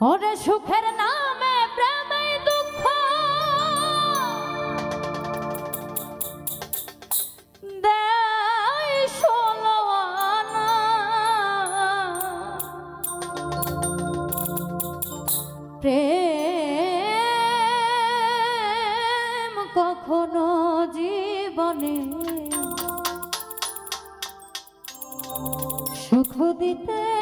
ওরে সুখের নামে প্রেমে দুঃখ। দেয় ষোলো প্রেম কখনো জীবনে সুখ দিতে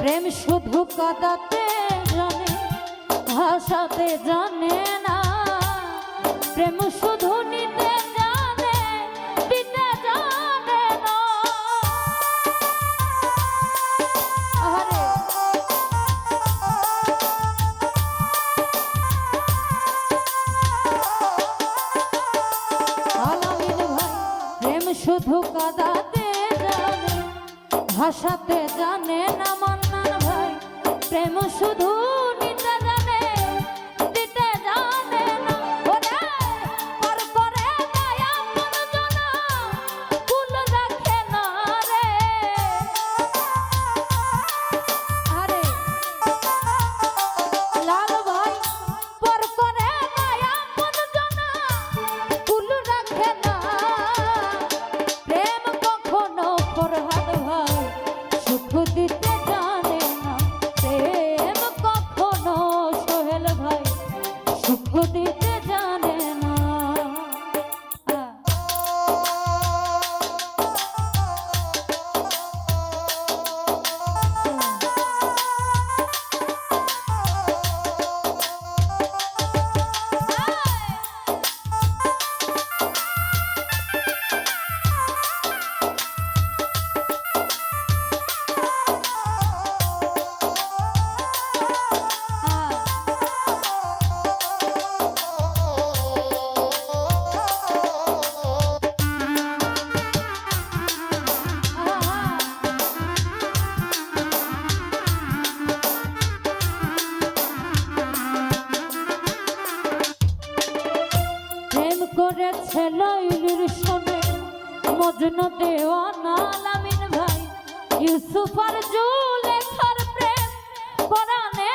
প্রেম শুধু কাদাতে জানে ভাষাতে জানে না। প্রেম শুধু নিতে é temos tudo. সুখ প্রেম করেছে লইলুর সনে। মজনু দেওয়ানা লামিন ভাই, ইউসুফ আর জুলেখার প্রেম পরাণে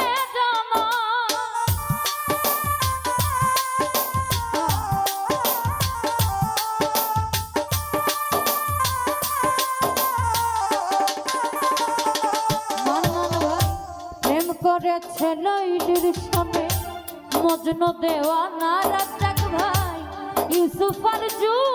করেছে লইলির সনে। মজনু দেওয়ানা রাখ Isso fala de um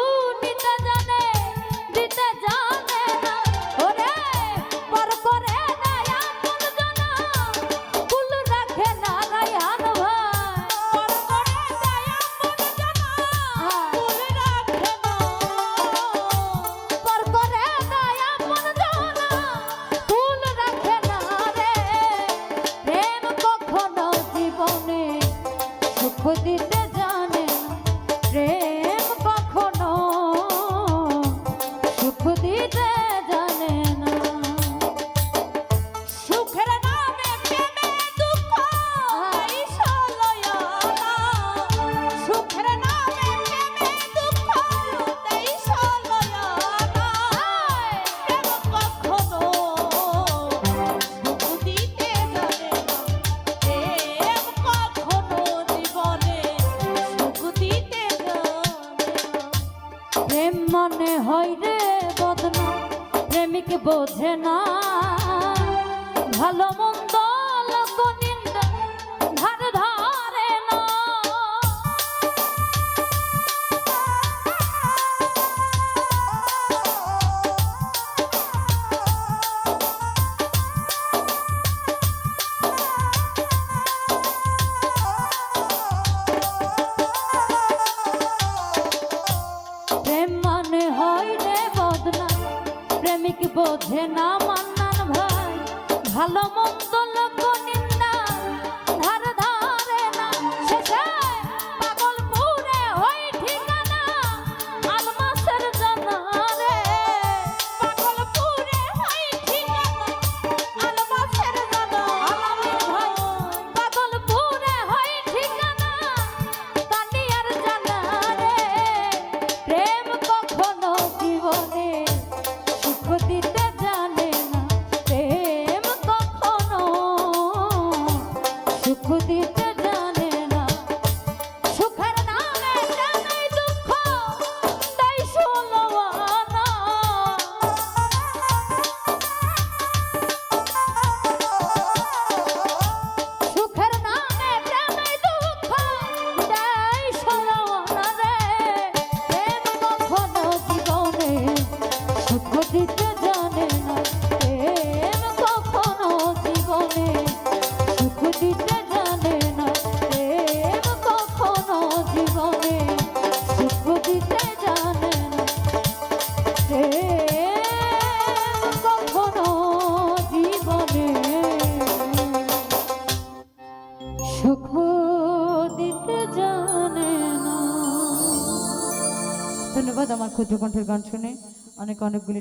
खुद হয় রে বদনাম প্রেমিক বোঝে না ভালো বোঝে না মান্নান ভাই ভালো মন্দ দিতে জানে না। প্রেম কখনো জীবনে সুখ দিতে জানে না। প্রেম কখনো জীবনে সুখ দিতে জানে না। প্রেম জীবনে সুখ দিতে জানে ধন্যবাদ আমার ক্ষুদ্র কণ্ঠের গান শুনে। অনেক অনেকগুলি